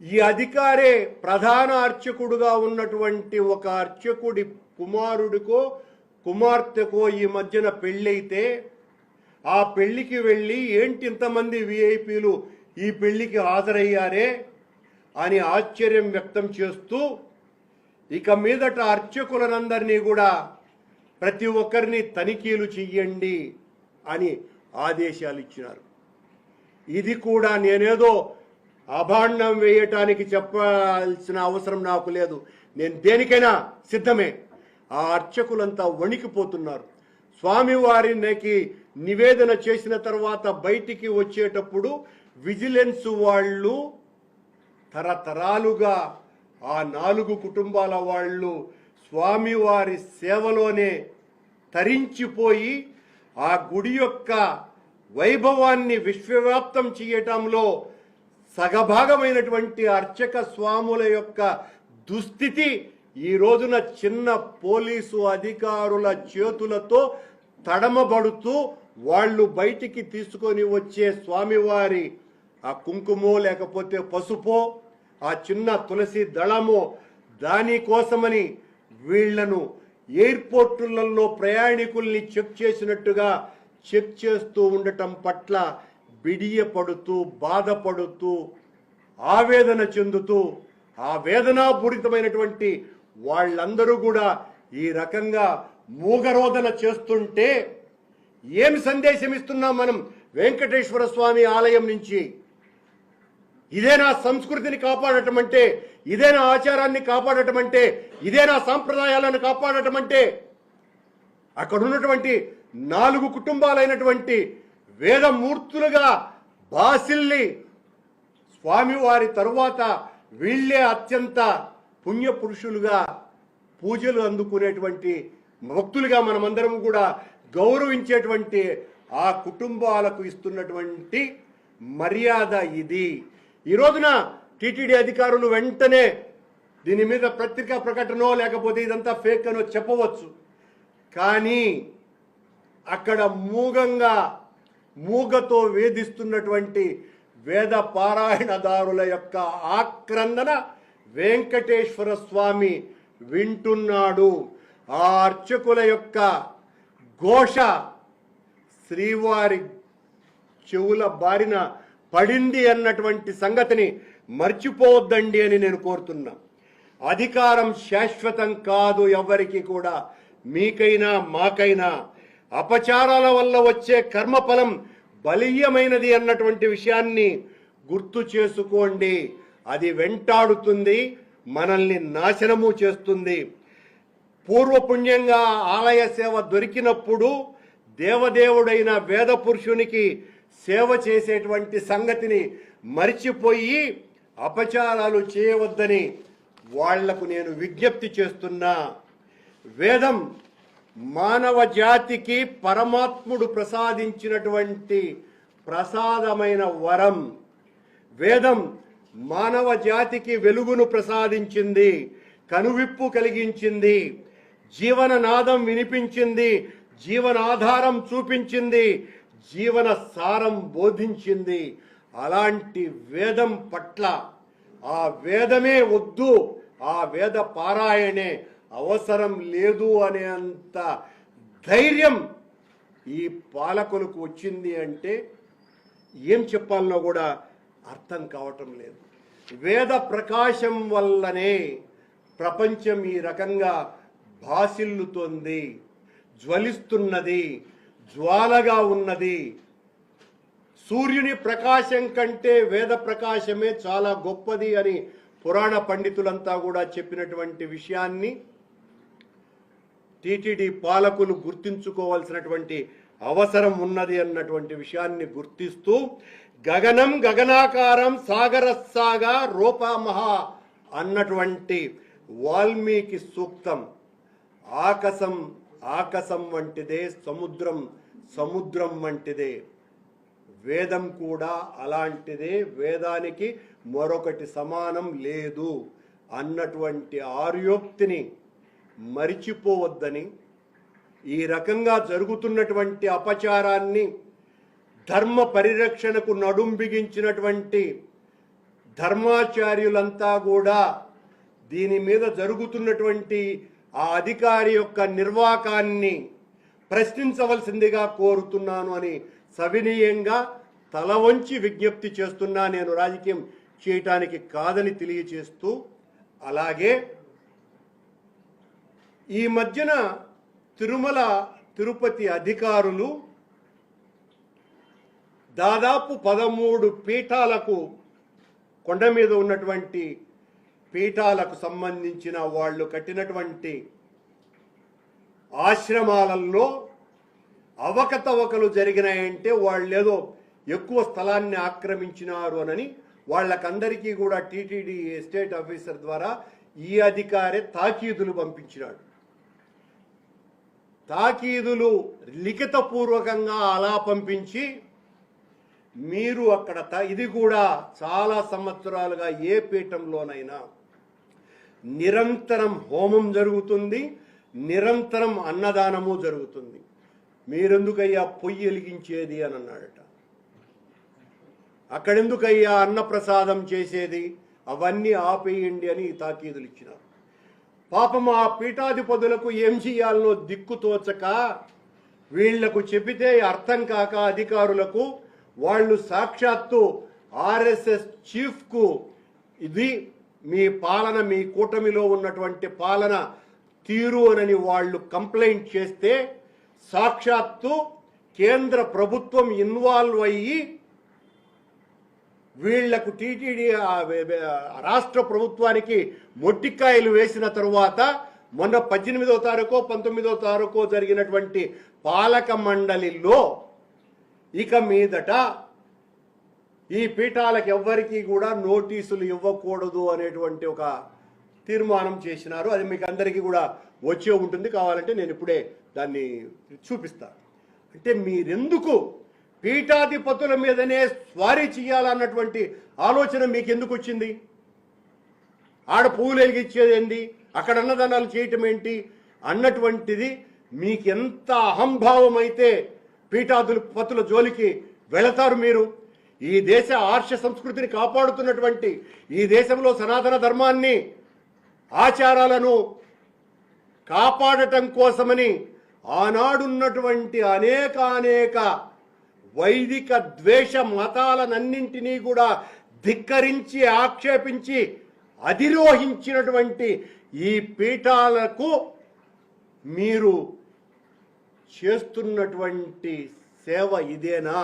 ఈ అధికారే ప్రధాన అర్చకుడుగా ఉన్నటువంటి ఒక అర్చకుడి కుమారుడికో కుమార్తెకో ఈ మధ్యన పెళ్ళైతే ఆ పెళ్ళికి వెళ్ళి ఏంటి ఇంతమంది విఐపీలు ఈ పెళ్ళికి హాజరయ్యారే అని ఆశ్చర్యం వ్యక్తం చేస్తూ ఇక మీదట అర్చకులనందరినీ కూడా ప్రతి ఒక్కరిని తనిఖీలు చెయ్యండి అని ఆదేశాలు ఇచ్చినారు. ఇది కూడా నేనేదో అభాండం వేయటానికి చెప్పాల్సిన అవసరం నాకు లేదు. నేను దేనికైనా సిద్ధమే. ఆ అర్చకులంతా వణికిపోతున్నారు. స్వామివారికి నివేదన చేసిన తర్వాత బయటికి వచ్చేటప్పుడు విజిలెన్స్ వాళ్ళు తరతరాలుగా ఆ నాలుగు కుటుంబాల వాళ్ళు స్వామివారి సేవలోనే తరించిపోయి ఆ గుడి యొక్క వైభవాన్ని విశ్వవ్యాప్తం చేయటంలో సగభాగమైనటువంటి అర్చక స్వాముల యొక్క దుస్థితి ఈ రోజున చిన్న పోలీసు అధికారుల చేతులతో తడమబడుతూ వాళ్ళు బయటికి తీసుకొని వచ్చే స్వామివారి ఆ కుంకుమో లేకపోతే పసుపో ఆ చిన్న తులసి దళమో దానికోసమని వీళ్ళను ఎయిర్పోర్టులలో ప్రయాణికుల్ని చెక్ చేసినట్టుగా చెక్ చేస్తూ ఉండటం పట్ల బిడియపడుతూ బాధపడుతూ ఆవేదన చెందుతూ ఆ వేదనాపూరితమైనటువంటి వాళ్ళందరూ కూడా ఈ రకంగా మూగరోధన చేస్తుంటే ఏం సందేశం ఇస్తున్నాం మనం వెంకటేశ్వర స్వామి ఆలయం నుంచి? ఇదే నా సంస్కృతిని కాపాడటం అంటే ఇదే నా ఆచారాన్ని కాపాడటం అంటే ఇదే నా సాంప్రదాయాలను కాపాడటం అంటే అక్కడ ఉన్నటువంటి నాలుగు కుటుంబాలైనటువంటి వేదమూర్తులుగా బాసిల్ని స్వామివారి తరువాత వీళ్ళే అత్యంత పుణ్యపురుషులుగా పూజలు అందుకునేటువంటి భక్తులుగా మనమందరం కూడా గౌరవించేటువంటి ఆ కుటుంబాలకు ఇస్తున్నటువంటి మర్యాద ఇది. ఈ రోజున టీటీడీ అధికారులు వెంటనే దీని మీద పత్రికా ప్రకటనో లేకపోతే ఇదంతా ఫేక్ అనో చెప్పవచ్చు. కానీ అక్కడ మూగంగా మూగతో వేధిస్తున్నటువంటి వేద పారాయణదారుల యొక్క ఆక్రందన వెంకటేశ్వర స్వామి వింటున్నాడు. ఆ అర్చకుల యొక్క ఘోష శ్రీవారి చెవుల బారిన పడింది అన్నటువంటి సంగతిని మర్చిపోవద్దండి అని నేను కోరుతున్నా. అధికారం శాశ్వతం కాదు ఎవరికి కూడా మీకైనా మాకైనా అపచారాల వల్ల వచ్చే కర్మఫలం బలీయమైనది అన్నటువంటి విషయాన్ని గుర్తు చేసుకోండి. అది వెంటాడుతుంది మనల్ని నాశనము చేస్తుంది. పూర్వపుణ్యంగా ఆలయ సేవ దొరికినప్పుడు దేవదేవుడైన వేద పురుషునికి సేవ చేసేటువంటి సంగతిని మరిచిపోయి అపచారాలు చేయవద్దని వాళ్ళకు నేను విజ్ఞప్తి చేస్తున్నా. వేదం మానవ జాతికి పరమాత్ముడు ప్రసాదించినటువంటి ప్రసాదమైన వరం. వేదం మానవ జాతికి వెలుగును ప్రసాదించింది కనువిప్పు కలిగించింది జీవననాదం వినిపించింది జీవనాధారం చూపించింది జీవన సారం బోధించింది. అలాంటి వేదం పట్ల ఆ వేదమే వద్దు ఆ వేద పారాయణే అవసరం లేదు అనే అంత ధైర్యం ఈ పాలకులకు వచ్చింది అంటే ఏం చెప్పాలనో కూడా అర్థం కావటం లేదు. వేద ప్రకాశం వల్లనే ప్రపంచం ఈ రకంగా భాసిల్లుతోంది జ్వలిస్తున్నది జ్వాలగా ఉన్నది. సూర్యుని ప్రకాశం కంటే వేద ప్రకాశమే చాలా గొప్పది అని పురాణ పండితులంతా కూడా చెప్పినటువంటి విషయాన్ని టీటీడీ పాలకులు గుర్తించుకోవాల్సినటువంటి అవసరం ఉన్నది అన్నటువంటి విషయాన్ని గుర్తిస్తూ గగనం గగనాకారం సాగరస్సాగ రూపమహ అన్నటువంటి వాల్మీకి సూక్తం. ఆకాశం ఆకాశం వంటిదే సముద్రం సముద్రం వంటిదే. వేదం కూడా అలాంటిదే వేదానికి మరొకటి సమానం లేదు అన్నటువంటి ఆర్యోక్తిని మరిచిపోవద్దని ఈ రకంగా జరుగుతున్నటువంటి అపచారాన్ని ధర్మ పరిరక్షణకు నడుం బిగించినటువంటి ధర్మాచార్యులంతా కూడా దీని మీద జరుగుతున్నటువంటి ఆ అధికారి యొక్క నిర్వాకాన్ని ప్రశ్నించవలసిందిగా కోరుతున్నాను అని సవినీయంగా తల వంచి విజ్ఞప్తి చేస్తున్నా నేను రాజకీయం చేయటానికి కాదని తెలియచేస్తూ అలాగే ఈ మధ్యన తిరుమల తిరుపతి అధికారులు దాదాపు పదమూడు పీఠాలకు కొండ మీద ఉన్నటువంటి పీఠాలకు సంబంధించిన వాళ్ళు కట్టినటువంటి ఆశ్రమాలలో అవకతవకలు జరిగినాయంటే వాళ్ళేదో ఎక్కువ స్థలాన్ని ఆక్రమించినారు అనని వాళ్ళకందరికీ కూడా టీటీడీ ఎస్టేట్ ఆఫీసర్ ద్వారా ఈ అధికారి తాకీదులు పంపించినాడు. తాకీదులు లిఖితపూర్వకంగా అలా పంపించి మీరు అక్కడ త- ఇది కూడా చాలా సంవత్సరాలుగా ఏ పీఠంలోనైనా నిరంతరం హోమం జరుగుతుంది నిరంతరం అన్నదానము జరుగుతుంది. మీరెందుకయ్యా పొయ్యి వెలిగించేది అని అన్నాడట. అక్కడెందుకయ్యా అన్నప్రసాదం చేసేది? అవన్నీ ఆపేయండి అని తాకీదులు ఇచ్చినారు. పాపం ఆ పీఠాధిపతులకు ఏం చేయాలనో దిక్కు తోచక వీళ్ళకు చెబితే అర్థం కాక అధికారులకు వాళ్ళు సాక్షాత్తు ఆర్ఎస్ఎస్ చీఫ్కు ఇది మీ పాలన మీ కూటమిలో ఉన్నటువంటి పాలన తీరు అనని వాళ్ళు కంప్లైంట్ చేస్తే సాక్షాత్తు కేంద్ర ప్రభుత్వం ఇన్వాల్వ్ అయ్యి వీళ్ళకు టీటీడీ రాష్ట్ర ప్రభుత్వానికి మొట్టికాయలు వేసిన తరువాత మొన్న పద్దెనిమిదో తారీఖు పంతొమ్మిదో తారీఖు జరిగినటువంటి పాలక మండలిలో ఇక మీదట ఈ పీఠాలకు ఎవ్వరికీ కూడా నోటీసులు ఇవ్వకూడదు అనేటువంటి ఒక తీర్మానం చేసినారు. అది మీకు అందరికీ కూడా వచ్చే ఉంటుంది. కావాలంటే నేను ఇప్పుడే దాన్ని చూపిస్తాను అంటే మీరెందుకు పీఠాధిపతుల మీదనే స్వారీ చేయాలన్నటువంటి ఆలోచన మీకు ఎందుకు వచ్చింది ఆడ పువ్వులు వెలిగించేది ఏంటి అక్కడ అన్నదానాలు చేయటం ఏంటి? అన్నటువంటిది మీకెంత అహంభావం అయితే పీఠాధిపతుల జోలికి వెళతారు మీరు? ఈ దేశ ఆర్ష సంస్కృతిని కాపాడుతున్నటువంటి ఈ దేశంలో సనాతన ధర్మాన్ని ఆచారాలను కాపాడటం కోసమని ఆనాడున్నటువంటి అనేక అనేక వైదిక ద్వేష మతాలనన్నింటినీ కూడా ధిక్కరించి ఆక్షేపించి అధిరోహించినటువంటి ఈ పీఠాలకు మీరు చేస్తున్నటువంటి సేవ ఇదేనా?